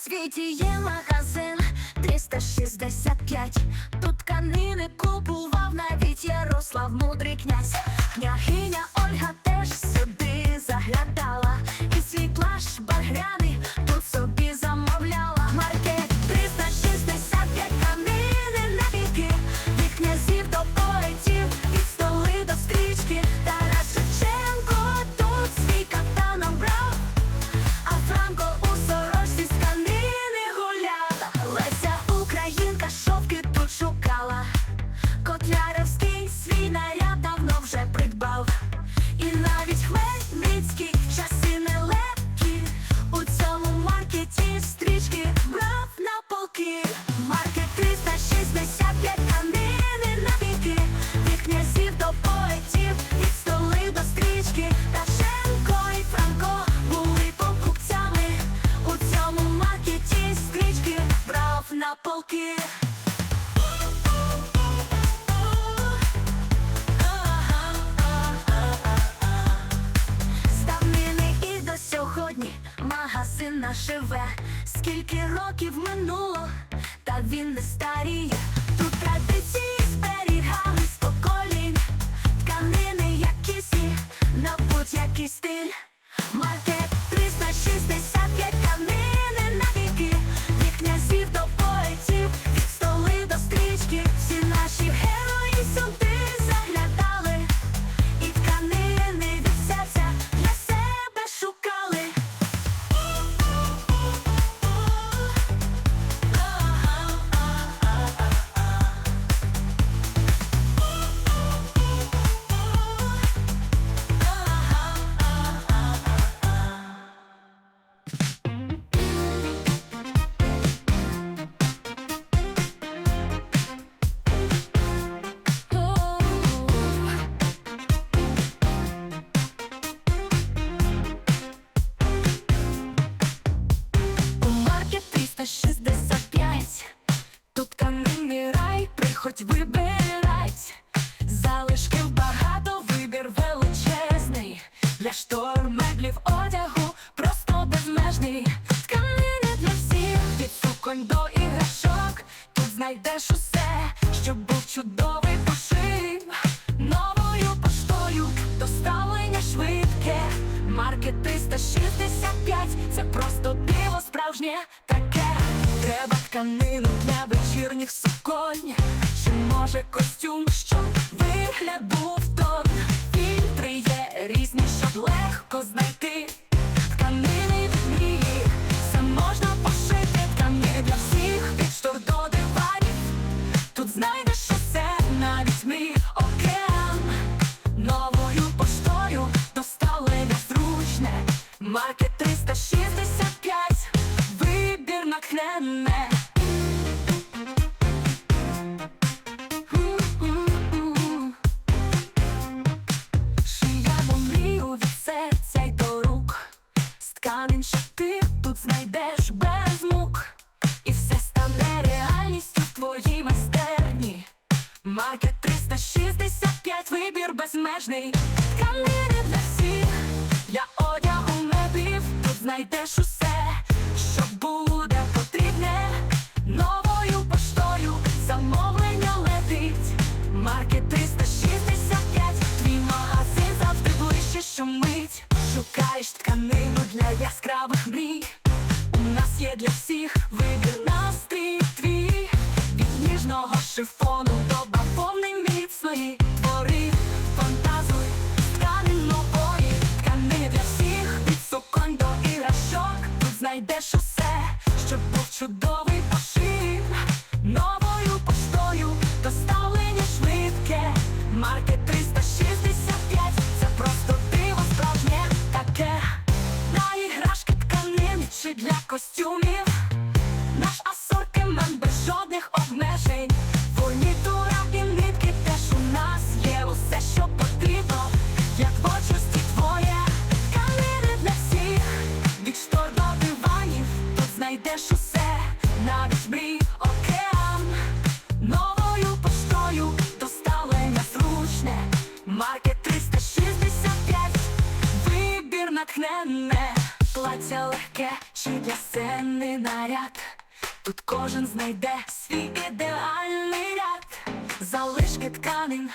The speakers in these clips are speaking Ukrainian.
світі є магазин 365. Тут канини купував навіть Ярослав мудрий князь. Княгиня Ольга теж сюди заглядала, і світла ж багряний ціна живе, скільки років минуло, та він не старіє. Тут традиції зберігали з поколінь, тканини як кісі, на будь-який стиль. іграшок, тут знайдеш усе, щоб був чудовий пошив новою поштою, доставлення швидке, марки 365, це просто диво справжнє таке. Треба тканину для вечірніх суконь, чи може костюм, щоб вигляд був тон. Фільтри є різні, щоб легко знайти тканини. Тканини для всіх, для одягу мебів, тут знайдеш усе мій океан, новою поштою доставлення зручне, маркет 365, вибір натхненне, плаття легке чи для сени наряд. Тут кожен знайде свій ідеальний ряд, залишки тканин,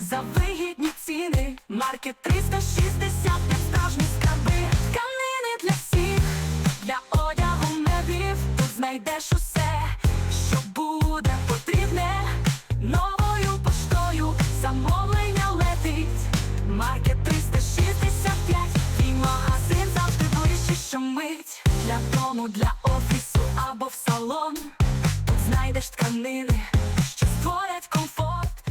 за вигідні ціни, маркет 365 справжні скарби, тканини для всіх, для одягу мебів, тут знайдеш у ближче, мить. Для дому, для офісу або в салон. Тут знайдеш тканини, що створять комфорт.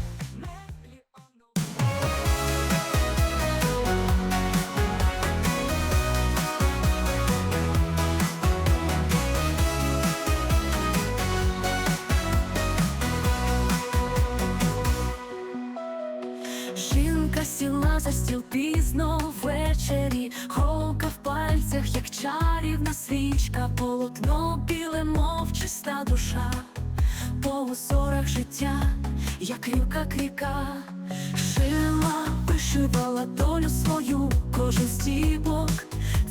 Жінка сіла за стіл пізно як рівка кріка, шила, вишивала долю свою, кожен стібок,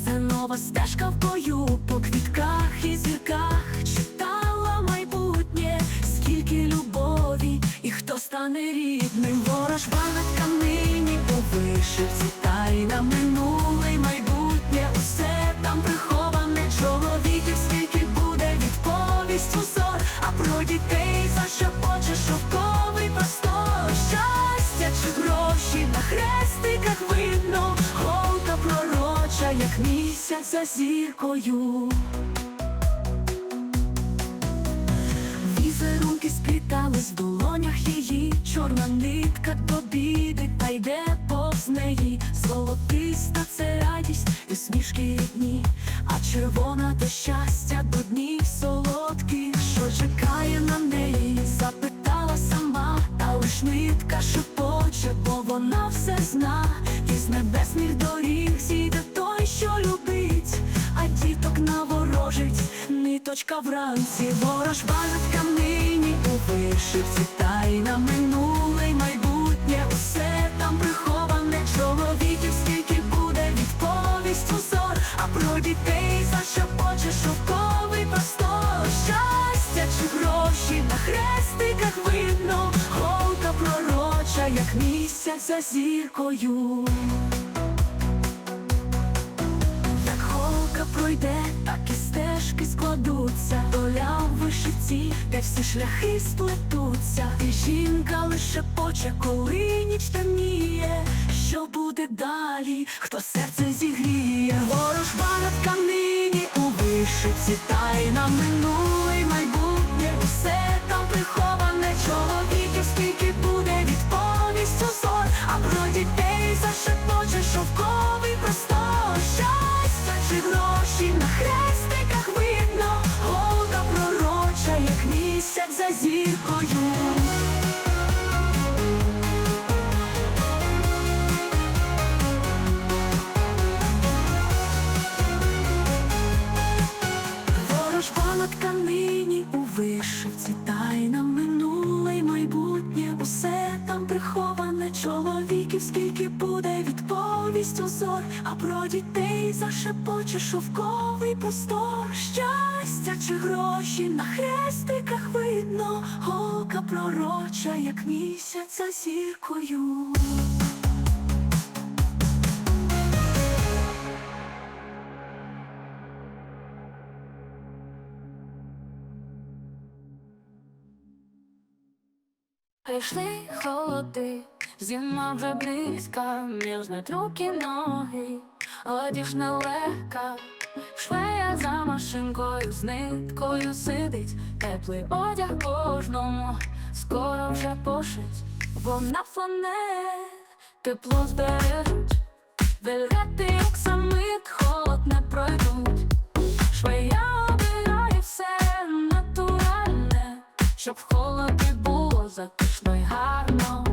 це нова стежка в бою, по квітках і зірках читала майбутнє, скільки любові, і хто стане рідним, ворожба на тканині у вишивці, тайна минуле майбутнє, усе там приховане чоловіків, скільки буде відповість узор, а про дітей зашепоче шовковий місяць за зіркою. Візерунки сплітались в долонях її, чорна нитка до біди, та йде повз неї, золотиста це радість, і смішки рідні, а червона до щастя до днів солодких, що чекає на неї, запитала сама, та лиш нитка шепоче, бо вона все зна, ниточка вранці, ворожба на тканині у вишивці, тайна минуле й майбутнє, усе там приховане, чоловіків, скільки буде відповість узор, а про дітей зашепоче шовковий простор, щастя чи гроші на хрестиках видно, голка пророча, як місяць за зіркою. Як голка пройде, так в де всі шляхи сплетуться, і жінка лише поче, коли ніч темніє. Що буде далі? Хто серце зігріє? Ворожба на тканині у вишиці, тайна й на майбутнє, за зіркою. Ворожба на тканині у вишивці, тайна минуле й майбутнє, усе там приховане, чоловіків, скільки буде відповість узор, а про дітей зашепоче шовковий простор, щастя чи гроші на голка пророча, як місяць за зіркою. Прийшли холоди, зима вже близька, мерзнуть руки, ноги, одіж нелегка, швея за машинкою з ниткою сидить, теплий одяг кожному, скоро вже пошить, вона фланель, тепло збережуть, вельвети оксамит, холод не пройдуть, швея обирає все натуральне, щоб в холоді було затишно й гарно.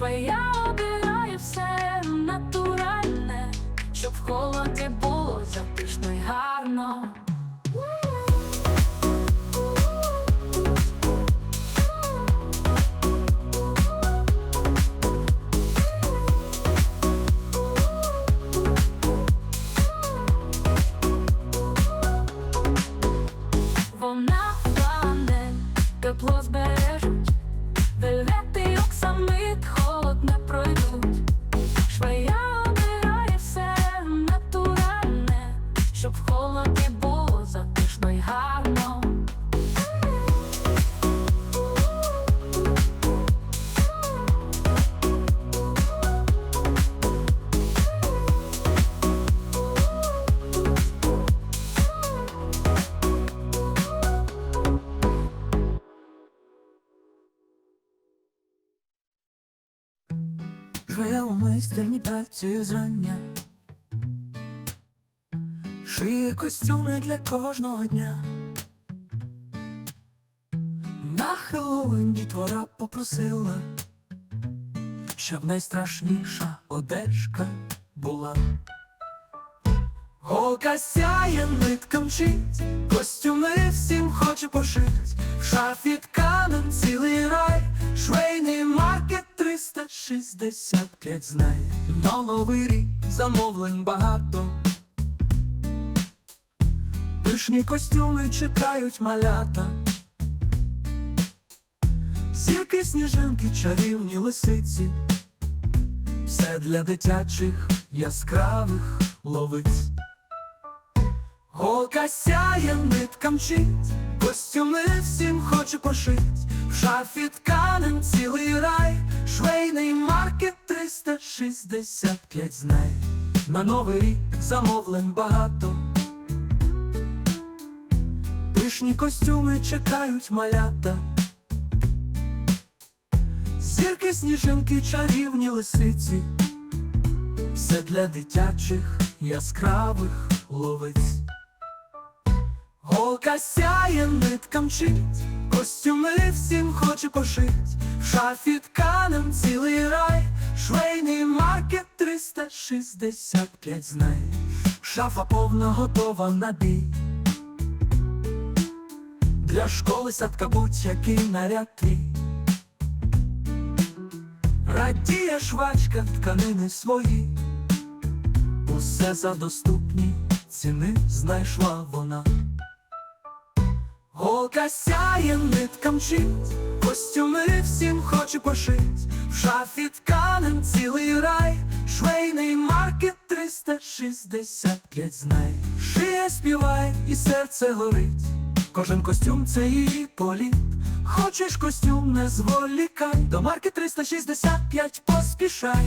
Швея обирає все натуральне, щоб в холоді було затишно й гарно. Вона плане, тепло збережуть, вельвети оксамит холод Живе у майстерні працює зрання Шиє костюми для кожного дня. На Хеллоуін дітвора попросила Щоб найстрашніша одежка була. Голка сяє, нитка мчить, костюми всім хоче пошить, в шафі тканин цілий рай, швейний маркет 365 знає. На новий рік замовлень багато. Пишні костюми чекають малята. Зірки, сніжинки, чарівні лисиці, все для дитячих яскравих ловиць. Голка сяє, нитка мчить, костюми всім хоче пошить, в шафі тканин цілий рай, швейний маркет 365 знає. На новий рік замовлень багато. Пишні костюми чекають малята. Зірки, сніжинки, чарівні лисиці, все для дитячих яскравих ловиць. Голка сяє, нитка мчить, костюми всім хоче пошить, шафі тканин цілий рай, швейний маркет 365 знає, шафа повна готова на бій. Для школи садка будь-який наряд твій. Радіє швачка тканини свої, усе за доступні ціни знайшла вона. Голка сяє, нитка мчить, костюми всім хочу пошить, в шафі тканем цілий рай, швейний маркет 365 знай. шиє співай і серце горить, кожен костюм це її політ. Хочеш костюм, не зволікай, до марки 365 поспішай.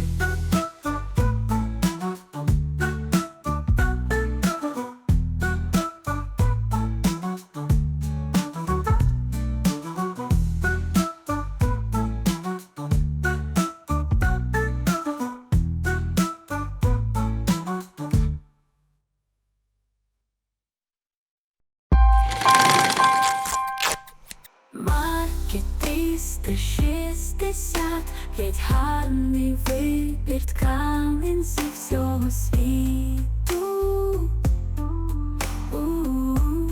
360, геть гарний вибір тканин зі всього світу. У-у-у.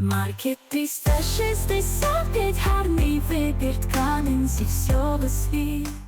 Маркет 365, гарний вибір тканин зі всього світу.